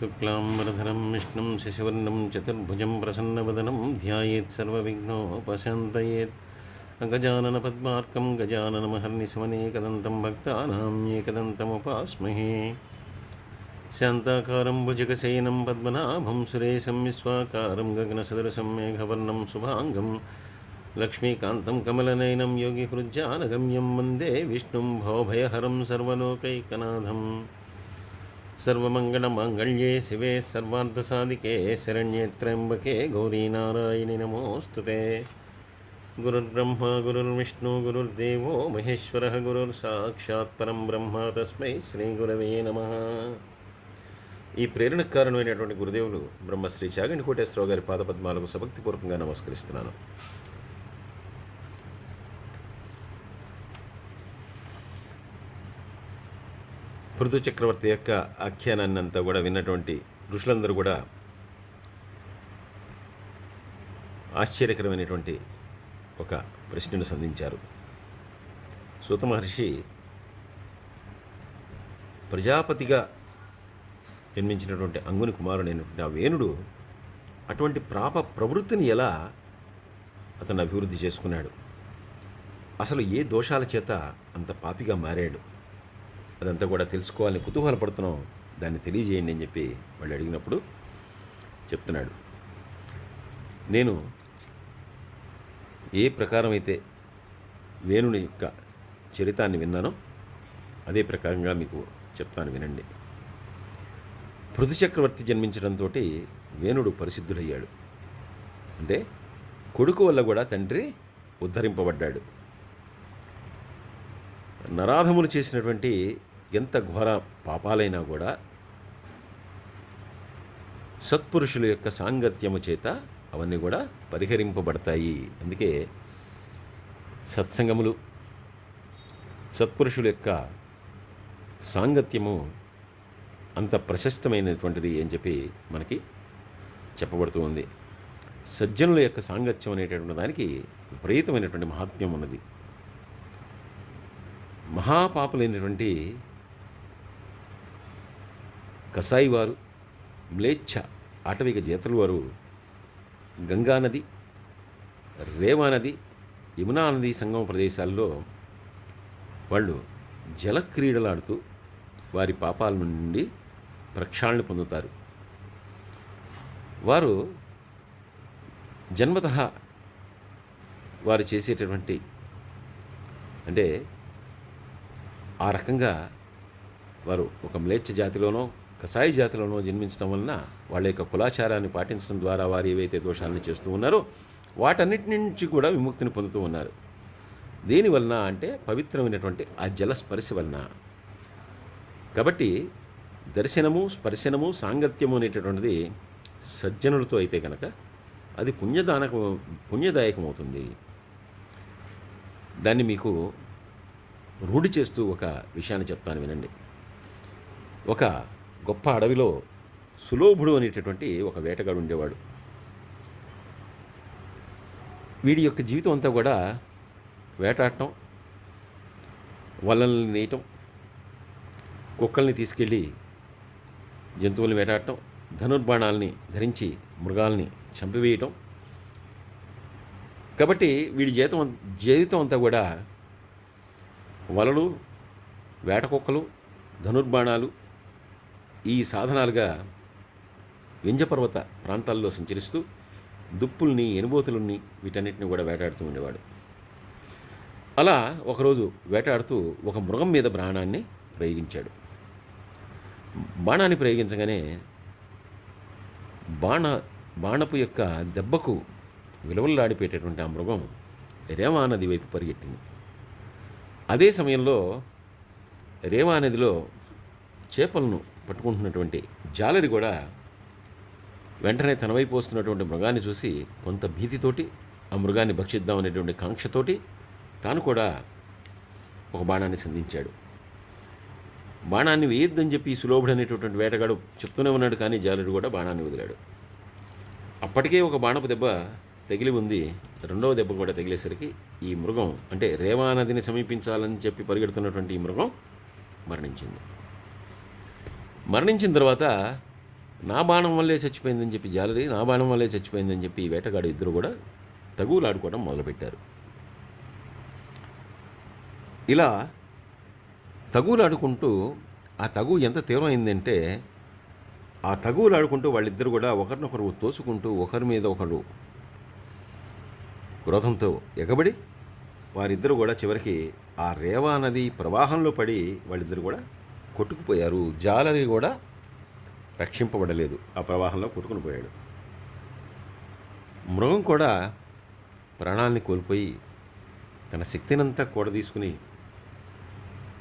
శుక్లాంబరధరం విష్ణుం శశివర్ణం చతుర్భుజం ప్రసన్నవదనం ధ్యాయేత్ సర్వవిఘ్నోపశాంతయేత్. గజానన పద్మార్కం గజాననమహర్నిశమనే కదంతం భక్తానాంయేకదంతముపాస్మహే శాంతాకారం భుజగశయనం పద్మనాభం సురేశం విశ్వాకారం గగనసదృశం మేఘవర్ణం శుభాంగం. లక్ష్మీకాంతం కమలనయనం యోగిహృజ్జానగమ్యం వందే విష్ణుం భవభయహరం సర్వలోకైకనాథం. सर्वमङ्गलमाङ्गल्ये शिवे सर्वार्थसाधिके शरण्ये त्र्यम्बके गौरीनारायणि नमोऽस्तु ते गुरुर्ब्रह्मा गुरुर्विष्णु गुरुर्देवो महेश्वरः गुरुर्साक्षात् परं బ్రహ్మ తస్మై శ్రీ గురవే నమ ఈ ప్రేరణకు కారణమైనటువంటి గురుదేవులు బ్రహ్మశ్రీ చాగండి కోటేశ్వరరావు గారి పాదపద్మాలకు సభక్తిపూర్వకంగా నమస్కరిస్తున్నాను పృథు చక్రవర్తి యొక్క ఆఖ్యానాన్ని అంతా కూడా విన్నటువంటి ఋషులందరూ కూడా ఆశ్చర్యకరమైనటువంటి ఒక ప్రశ్నను సంధించారు. సూత మహర్షి ప్రజాపతిగా జన్మించినటువంటి అంగుని కుమారుడైనటువంటి ఆ వేణుడు అటువంటి ప్రాప ప్రవృత్తిని ఎలా అతను అభివృద్ధి చేసుకున్నాడు? అసలు ఏ దోషాల చేత అంత పాపిగా మారాడు? అదంతా కూడా తెలుసుకోవాలని కుతూహలపడుతున్నాం దాన్ని తెలియజేయండి అని చెప్పి వాళ్ళు అడిగినప్పుడు చెప్తున్నాడు. నేను ఏ ప్రకారం అయితే వేణుని యొక్క చరితాన్ని విన్నానో అదే ప్రకారంగా మీకు చెప్తాను వినండి. పృథు చక్రవర్తి జన్మించడంతో వేణుడు పరిశుద్ధుడయ్యాడు. అంటే కొడుకు వల్ల కూడా తండ్రి ఉద్ధరింపబడ్డాడు. నరాధములు చేసినటువంటి ఎంత ఘోర పాపాలైనా కూడా సత్పురుషుల యొక్క సాంగత్యము చేత అవన్నీ కూడా పరిహరింపబడతాయి. అందుకే సత్సంగములు సత్పురుషుల యొక్క సాంగత్యము అంత ప్రశస్తమైనటువంటిది అని చెప్పి మనకి చెప్పబడుతూ ఉంది. సజ్జనుల యొక్క సాంగత్యం అనేటటువంటి దానికి విపరీతమైనటువంటి మహాత్మ్యం ఉన్నది. మహాపాపులైనటువంటి కసాయి వారు మ్లేచ్ఛ ఆటవిక చేతల వారు గంగానది రేవానది యమునా నది సంగమ ప్రదేశాల్లో వాళ్ళు జలక్రీడలాడుతూ వారి పాపాల నుండి ప్రక్షాళన పొందుతారు. వారు జన్మత వారు చేసేటటువంటి అంటే ఆ రకంగా వారు ఒక మ్లేచ్ఛ జాతిలోనో కసాయి జాతులను జన్మించడం వలన వాళ్ళ యొక్క కులాచారాన్ని పాటించడం ద్వారా వారు ఏవైతే దోషాలను చేస్తూ ఉన్నారో వాటన్నిటి నుంచి కూడా విముక్తిని పొందుతూ ఉన్నారు. దేని వలన అంటే పవిత్రమైనటువంటి ఆ జల స్పర్శ వలన. కాబట్టి దర్శనము స్పర్శనము సాంగత్యము అనేటటువంటిది సజ్జనులతో అయితే కనుక అది పుణ్యదానక పుణ్యదాయకమవుతుంది. దాన్ని మీకు రూఢి చేస్తూ ఒక విషయాన్ని చెప్తాను వినండి. ఒక గొప్ప అడవిలో సులోభుడు అనేటటువంటి ఒక వేటగాడు ఉండేవాడు. వీడి యొక్క జీవితం అంతా కూడా వేటాడటం వలల్ని నేయటం కుక్కల్ని తీసుకెళ్ళి జంతువుల్ని వేటాడటం ధనుర్బాణాలని ధరించి మృగాల్ని చంపివేయటం. కాబట్టి వీడి జీవితం జీవితం అంతా కూడా వలలు వేట కుక్కలు ధనుర్బాణాలు ఈ సాధనాలుగా వింజపర్వత ప్రాంతాల్లో సంచరిస్తూ దుప్పుల్ని ఎనుబోతులని వీటన్నిటిని కూడా వేటాడుతూ ఉండేవాడు. అలా ఒకరోజు వేటాడుతూ ఒక మృగం మీద బాణాన్ని ప్రయోగించాడు. బాణాన్ని ప్రయోగించగానే బాణ బాణపు యొక్క దెబ్బకు విలువల్లాడిపోయేటటువంటి ఆ మృగం రేవా నది వైపు పరిగెట్టింది. అదే సమయంలో రేవా నదిలో చేపలను పట్టుకుంటున్నటువంటి జాలరి కూడా వెంటనే తన వైపు వస్తున్నటువంటి మృగాన్ని చూసి కొంత భీతితోటి ఆ మృగాన్ని భక్షిద్దాం అనేటువంటి కాంక్షతోటి తాను కూడా ఒక బాణాన్ని సంధించాడు. బాణాన్ని వేయొద్దని చెప్పి సులోభుడు అనేటటువంటి వేటగాడు చెప్తూనే ఉన్నాడు కానీ జాలరి కూడా బాణాన్ని వదిలాడు. అప్పటికే ఒక బాణపు దెబ్బ తగిలి ఉంది. రెండవ దెబ్బ కూడా తగిలేసరికి ఈ మృగం అంటే రేవా నదిని సమీపించాలని చెప్పి పరిగెడుతున్నటువంటి ఈ మృగం మరణించింది. మరణించిన తర్వాత నా బాణం వల్లే చచ్చిపోయిందని చెప్పి జాలరి నా బాణం వల్లే చచ్చిపోయిందని చెప్పి ఈ వేటగాడు ఇద్దరు కూడా తగువులాడుకోవడం మొదలుపెట్టారు. ఇలా తగువులాడుకుంటూ ఆ తగు ఎంత తీవ్రమైందంటే ఆ తగువులాడుకుంటూ వాళ్ళిద్దరు కూడా ఒకరినొకరు తోసుకుంటూ ఒకరి మీద ఒకరు క్రోధంతో ఎగబడి వారిద్దరూ కూడా చివరికి ఆ రేవా నది ప్రవాహంలో పడి వాళ్ళిద్దరు కూడా కొట్టుకుపోయారు. జాలరి కూడా రక్షింపబడలేదు. ఆ ప్రవాహంలో కొట్టుకుని పోయాడు. మృగం కూడా ప్రాణాలని కోల్పోయి తన శక్తినంతా కూడా తీసుకుని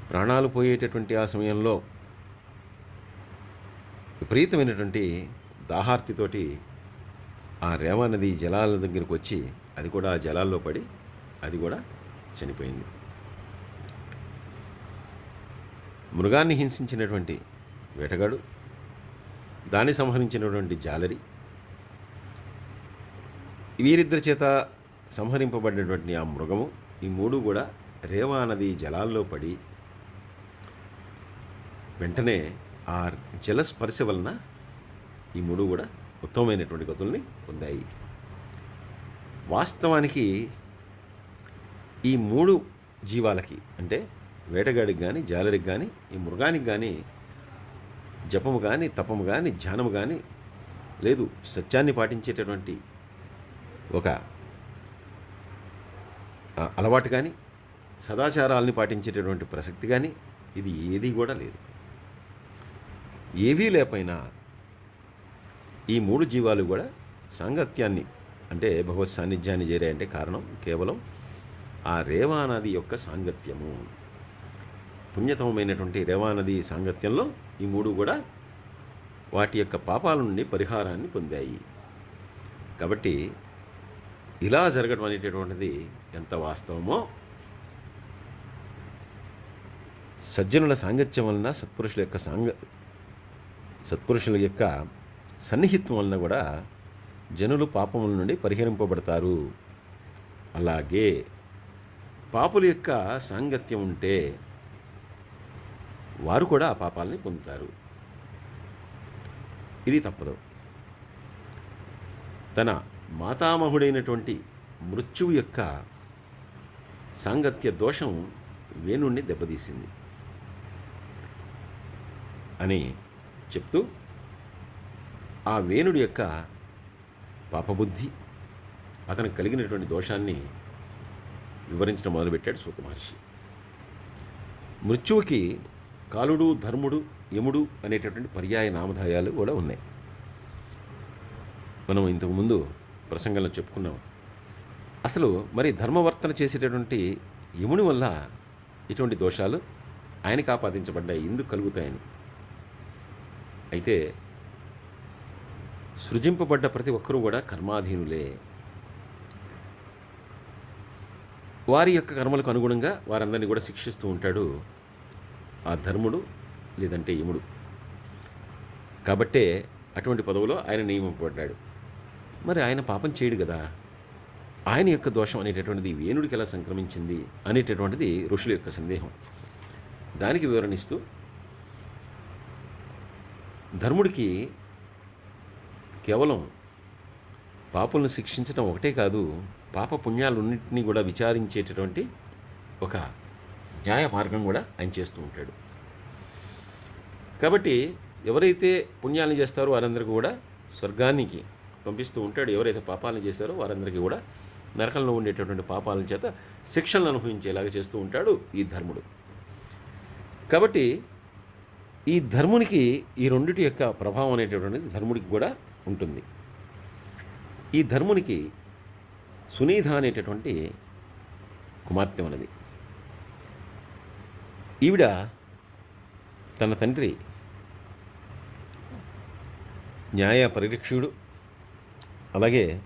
ప్రాణాలు పోయేటటువంటి ఆ సమయంలో విపరీతమైనటువంటి దాహార్తితోటి ఆ రేవా నది జలాల దగ్గరికి వచ్చి అది కూడా ఆ జలాల్లో పడి అది కూడా చనిపోయింది. మృగాన్ని హింసించినటువంటి వేటగాడు దాన్ని సంహరించినటువంటి జాలరి వీరిద్దరి చేత సంహరింపబడినటువంటి ఆ మృగము ఈ మూడు కూడా రేవా నది జలాల్లో పడి వెంటనే ఆ జలస్పర్శ వలన ఈ మూడు కూడా ఉత్తమమైనటువంటి గతుల్ని పొందాయి. వాస్తవానికి ఈ మూడు జీవాలకి అంటే వేటగాడికి కానీ జాలరికి కానీ ఈ మృగానికి కానీ జపము కానీ తపము కానీ ధ్యానము కానీ లేదు. సత్యాన్ని పాటించేటటువంటి ఒక అలవాటు కానీ సదాచారాలని పాటించేటటువంటి ప్రసక్తి కానీ ఇది ఏది కూడా లేదు. ఏవీ లేకపోయినా ఈ మూడు జీవాలు కూడా సాంగత్యాన్ని అంటే భగవత్ సాన్నిధ్యాన్ని చేరాయంటే కారణం కేవలం ఆ రేవా రేవానది యొక్క సాంగత్యము. పుణ్యతమమైనటువంటి రేవానది సాంగత్యంలో ఈ మూడు కూడా వాటి యొక్క పాపాల నుండి పరిహారాన్ని పొందాయి. కాబట్టి ఇలా జరగడం అనేటటువంటిది ఎంత వాస్తవమో సజ్జనుల సాంగత్యం వలన సత్పురుషుల యొక్క సాంగ సత్పురుషుల యొక్క సన్నిహిత్వం వలన కూడా జనులు పాపముల నుండి పరిహరింపబడతారు. అలాగే పాపుల యొక్క సాంగత్యం ఉంటే వారు కూడా ఆ పాపాలని పొందుతారు. ఇది తప్పదు. తన మాతామహుడైనటువంటి మృత్యువు యొక్క సాంగత్య దోషం వేణుణ్ణి దెబ్బతీసింది. అని చెప్తూ ఆ వేణుడి యొక్క పాపబుద్ధి అతనికి కలిగినటువంటి దోషాన్ని వివరించడం మొదలుపెట్టాడు సూత మహర్షి. మృత్యువుకి కాలుడు ధర్ముడు యముడు అనేటటువంటి పర్యాయ నామధాయాలు కూడా ఉన్నాయి. మనం ఇంతకుముందు ప్రసంగంలో చెప్పుకున్నాం. అసలు మరి ధర్మవర్తన చేసేటటువంటి యముని వల్ల ఇటువంటి దోషాలు ఆయనకు ఆపాదించబడ్డాయి ఎందుకు కలుగుతాయని. అయితే సృజింపబడ్డ ప్రతి ఒక్కరూ కూడా కర్మాధీనులే. వారి యొక్క కర్మలకు అనుగుణంగా వారందరినీ కూడా శిక్షిస్తూ ఉంటాడు ఆ ధర్ముడు లేదంటే యముడు. కాబట్టే అటువంటి పదవిలో ఆయన నియమింపబడ్డాడు. మరి ఆయన పాపం చేయడు కదా? ఆయన యొక్క దోషం అనేటటువంటిది వేణుడికి ఎలా సంక్రమించింది అనేటటువంటిది ఋషుల యొక్క సందేహం. దానికి వివరణిస్తూ ధర్ముడికి కేవలం పాపులను శిక్షించడం ఒకటే కాదు పాప పుణ్యాలన్నింటినీ కూడా విచారించేటటువంటి ఒక న్యాయ మార్గం కూడా ఆయన చేస్తూ ఉంటాడు. కాబట్టి ఎవరైతే పుణ్యాలను చేస్తారో వారందరికీ కూడా స్వర్గానికి పంపిస్తూ ఉంటాడు. ఎవరైతే పాపాలను చేశారో వారందరికీ కూడా నరకంలో ఉండేటటువంటి పాపాల చేత శిక్షలను అనుభవించేలాగా చేస్తూ ఉంటాడు ఈ ధర్ముడు. కాబట్టి ఈ ధర్మునికి ఈ రెండిటి యొక్క ప్రభావం అనేటటువంటిది ధర్ముడికి కూడా ఉంటుంది. ఈ ధర్మునికి సునీధ అనేటటువంటి కుమార్తె ఉన్నది. ఈవిడ తన తండ్రి న్యాయ పరిరక్షకుడు అలాగే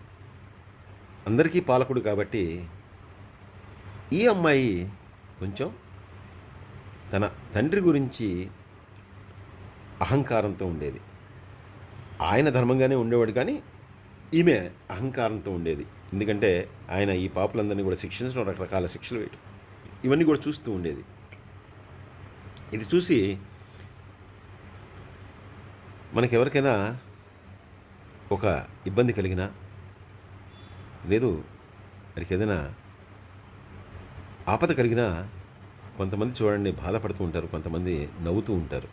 అందరికీ పాలకుడు కాబట్టి ఈ అమ్మాయి కొంచెం తన తండ్రి గురించి అహంకారంతో ఉండేది. ఆయన ధర్మంగానే ఉండేవాడు కానీ ఈమె అహంకారంతో ఉండేది. ఎందుకంటే ఆయన ఈ పాపులందరినీ కూడా శిక్షించడం రకరకాల శిక్షలు వేయటం. ఇవన్నీ కూడా చూస్తూ ఉండేది. ఇది చూసి మనకి ఎవరికైనా ఒక ఇబ్బంది కలిగినా లేదు వారికి ఏదైనా ఆపద కలిగినా కొంతమంది చూడండి బాధపడుతూ ఉంటారు కొంతమంది నవ్వుతూ ఉంటారు.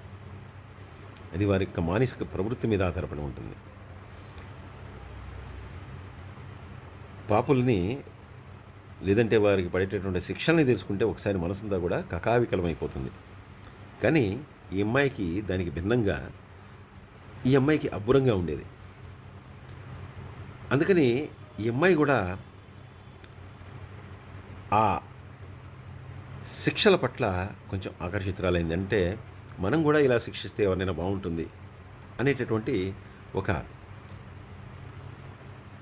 అది వారి యొక్క మానసిక ప్రవృత్తి మీద ఆధారపడి ఉంటుంది. పాపుల్ని లేదంటే వారికి పడేటటువంటి శిక్షల్ని తెలుసుకుంటే ఒకసారి మనసంతా కూడా కకావికలమైపోతుంది. కానీ ఈ అమ్మాయికి దానికి భిన్నంగా ఈ అమ్మాయికి అబ్బురంగా ఉండేది. అందుకని ఈ అమ్మాయి కూడా ఆ శిక్షల పట్ల కొంచెం ఆకర్షితురాలైంది. అంటే మనం కూడా ఇలా శిక్షిస్తే ఎవరినైనా బాగుంటుంది అనేటటువంటి ఒక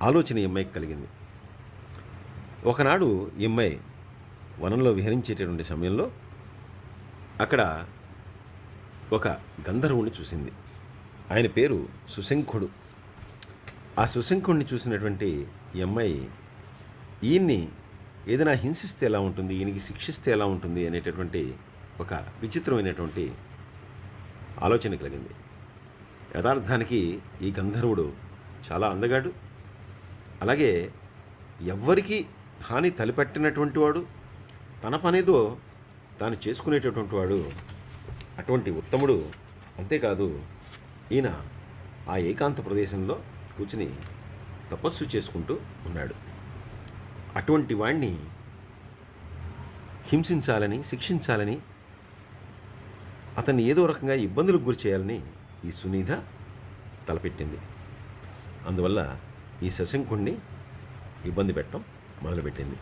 ఆలోచన ఈ అమ్మాయికి కలిగింది. ఒకనాడు ఈ అమ్మాయి వనంలో విహరించేటటువంటి సమయంలో అక్కడ ఒక గంధర్వుని చూసింది. ఆయన పేరు సుశంఖుడు. ఆ సుశంఖుడిని చూసినటువంటి ఈ అమ్మాయి ఈయన్ని ఏదైనా హింసిస్తే ఎలా ఉంటుంది? ఈయనకి శిక్షిస్తే ఎలా ఉంటుంది? అనేటటువంటి ఒక విచిత్రమైనటువంటి ఆలోచన కలిగింది. యథార్థానికి ఈ గంధర్వుడు చాలా అందగాడు. అలాగే ఎవ్వరికీ హాని తలపెట్టినటువంటి వాడు తన పనేదో తాను చేసుకునేటటువంటి వాడు అటువంటి ఉత్తముడు అంతేకాదు. ఈయన ఆ ఏకాంత ప్రదేశంలో కూర్చుని తపస్సు చేసుకుంటూ ఉన్నాడు. అటువంటి వాణ్ణి హింసించాలని శిక్షించాలని అతన్ని ఏదో రకంగా ఇబ్బందులకు గురి చేయాలని ఈ సునీధ తలపెట్టింది. అందువల్ల ఈ శశంకుణ్ణి ఇబ్బంది పెట్టడం మొదలుపెట్టింది.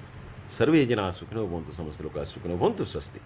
సర్వే జన సుఖినో సంస్థలు ఒక సుఖినో స్వస్తి.